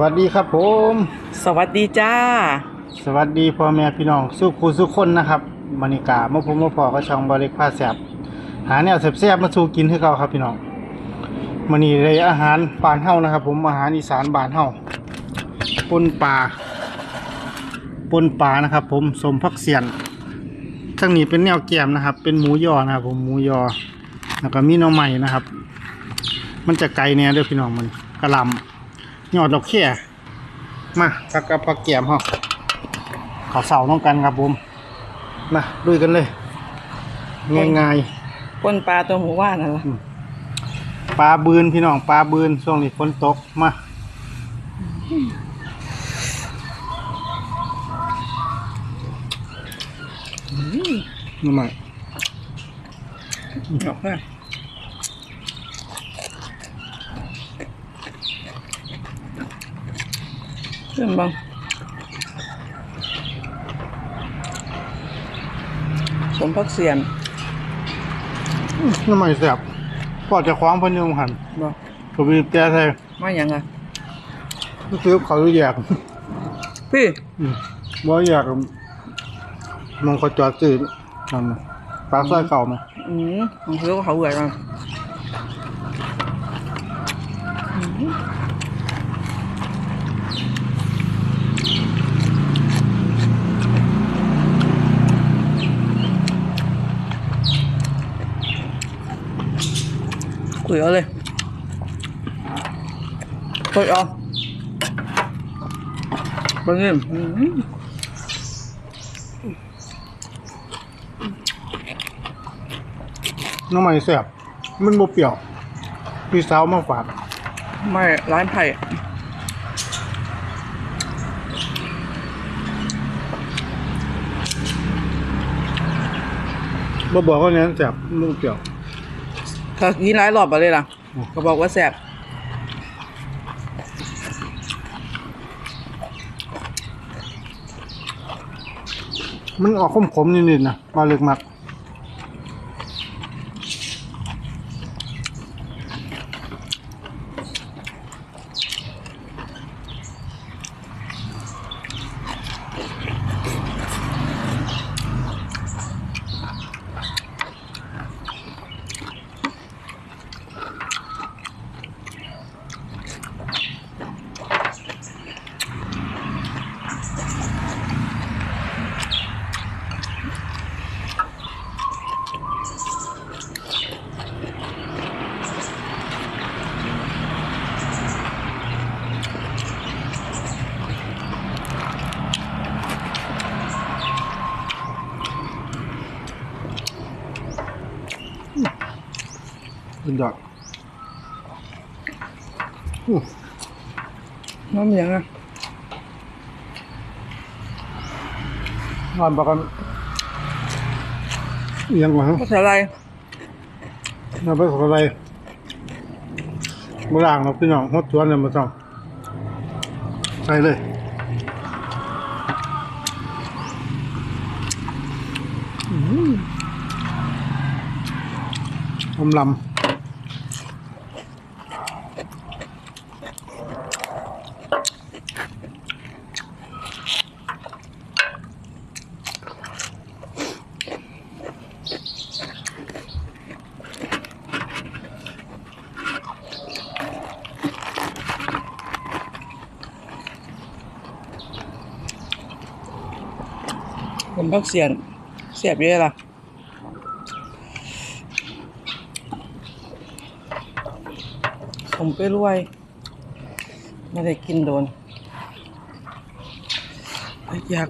วัสดีครับผม สวัสดีจ้า สวัสดีพ่อแม่พี่น้องสุขูสุขคนนะครับมณิกามาพบมาพอก็ช่องบริกผ้าแสบหาแนวแซ่บๆมาสู่กินให้เขาครับพี่น้องมันนี้เลยอาหารบ้านเฮานะครับ ผมอาหารอีสานบ้านเฮาปนปลาปนปลานะครับ ผมสมพักเสียนทั้งนี้เป็นแนวแกมนะครับ เป็นหมูยอนะครับ ผมหมูยอแล้วก็มีหน่อไม้นะครับ มันจะไกลเนี่ยเด้อพี่น้องมันกระหลำ ยอดดอกแค่มาพักกับพักแกมเฮาข้าวเสาน้องกันครับผมมาลุยกันเลยง่ายปนปลาตัวหมูว่านนั่นละๆปลาบืนพี่น้องปลาบืนช่วงนี้ฝนตกมานี่มาออกมาเริ่มบังสมพักเสียนนี่มาแซ่บพอจะคว้างเพันยงหันบ่ก็บีบแต่ใส่มาอย่างไงซื้อเขาวแยกพี่อืมบ่อยากมองเขาจอดซื้อนั่นน่ะปลาสร้อยเก่าไหมอืมของซื้อก็เขาเหื่อยมาคุยเอาเลยคุยเอาบางทีอืมน้ำใหม่แซ่บมันบ่เปรี้ยว พี่สาวมาฝากไม่ร้านไผ่บ่บอกว่านั้นแซ่บมันบ่เปรี้ยว เขากินหลายรอบไปเลยล่ะอืมก็บอกว่าแซ่บมันออกขมๆนิดๆนะปลาเล็กมัก สุดยอดอู้น้ำเหลืองอะนอนประกันเอียงกว่าฮะก็ใส่อะไรนอนไปขออะไรบ่ล่างเนาะพี่น้องฮดสวนเนี่ยบ่ต้องใส่เลยอมล ผมพักเสียนเสียบเยอะล่ะผมไปรวย ไม่ได้กินโดนอยาก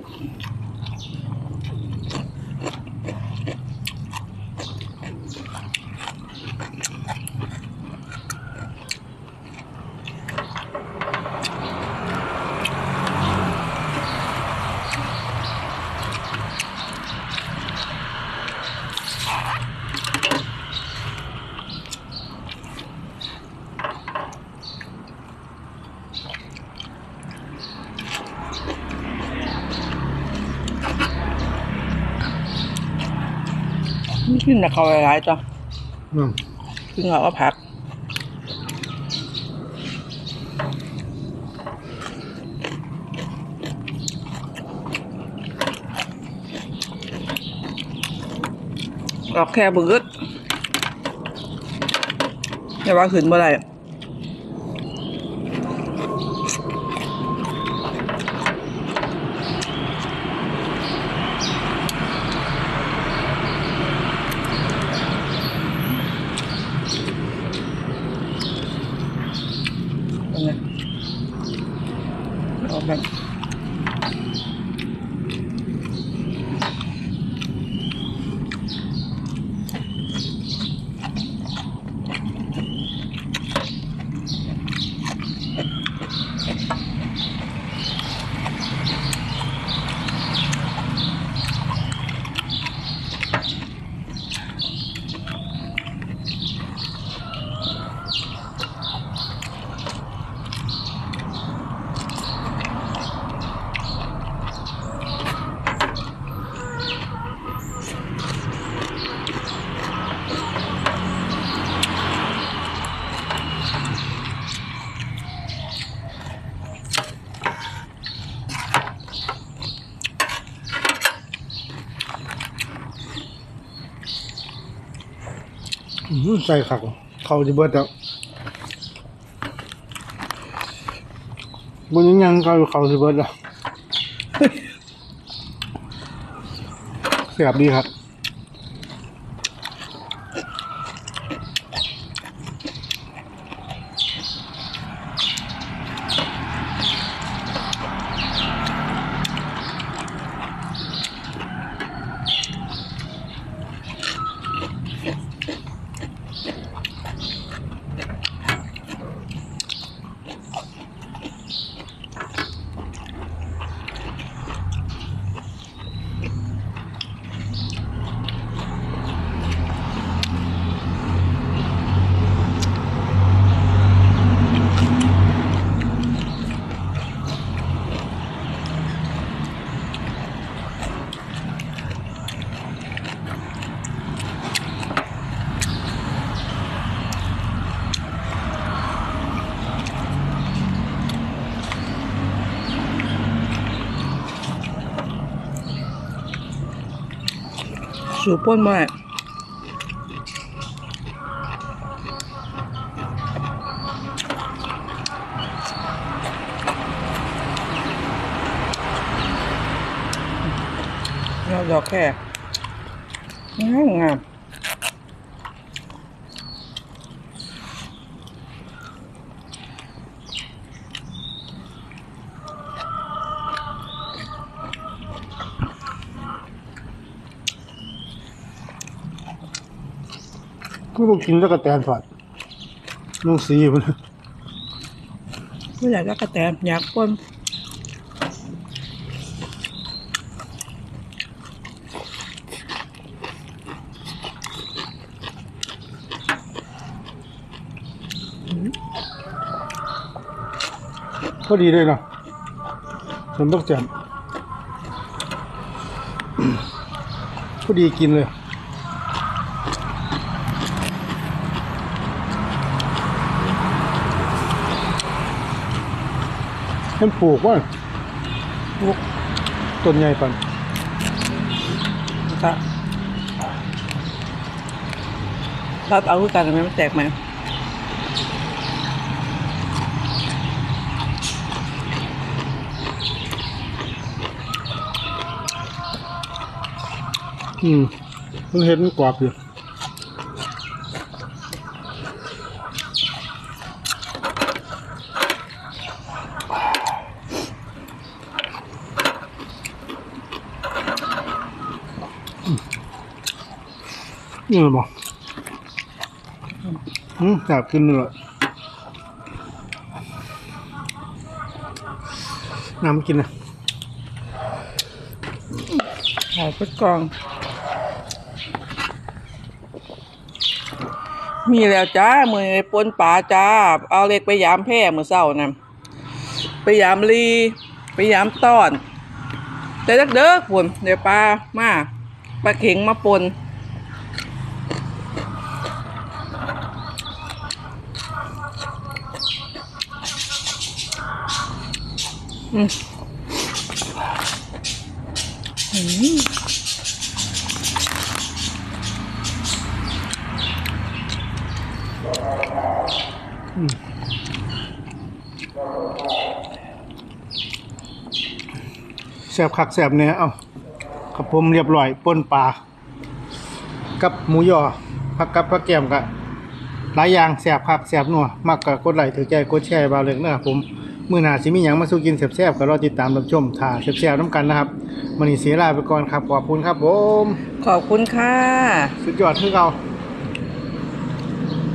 กินนะเขาหลายๆจ้ะอืมกินเราก็ผักเราแค่บืดแต่ว่าขืนเมื่อไหร่ ใส่ขักเขาจะเบิดแล้วบนยังยังเขาเขาจะเบิดแล้วเสียบดีครับ สูบพ่นมาเราดอกแค่งามงาม ก็บอกกินแล้วก็แตนสอดน้องสีมันไม่อยากจะกระแตอยากพ่นพอดีเลยเนาะฉันต้องแจมพอดีกินเลย ฉันปลูกว่าปลูกต้นใหญ่ปันตะรัดเอาคือกันทำไมมันแตกไหมอืมมันเห็นกรอบอยู่ นี่หรอบอกอืมอยากกินเลยน้ำกินนะหอยเป็ดกอง มีแล้วจ้า มือปนป่าจ้า เอาเล็กไปยามแพร่มือเศร้านะไปยามลี ไปยามต้อน แต่เด็กเด้อปุ่นเดี๋ยวปลามา ปลาเข็งมาปนอืมอืมแสบคักแสบเนี่ยเอา ครับผมเรียบร้อยป่นปลากับหมูยอผักกับผักแก้มกะหลายอย่างแสบคักแสบนัวมักกะกดไลค์ถือใจกดแชร์บาวเล็กนะครับผมมื้อหน้าสิมีหยังมาสู่กินแซ่บๆก็รอติดตามรับชมถ่าแซ่บๆนํกันนะครับมื้อนี้เสียลาไปก่อนครับขอบคุณครับผมขอบคุณค่ะ สุดยอดคือเก่า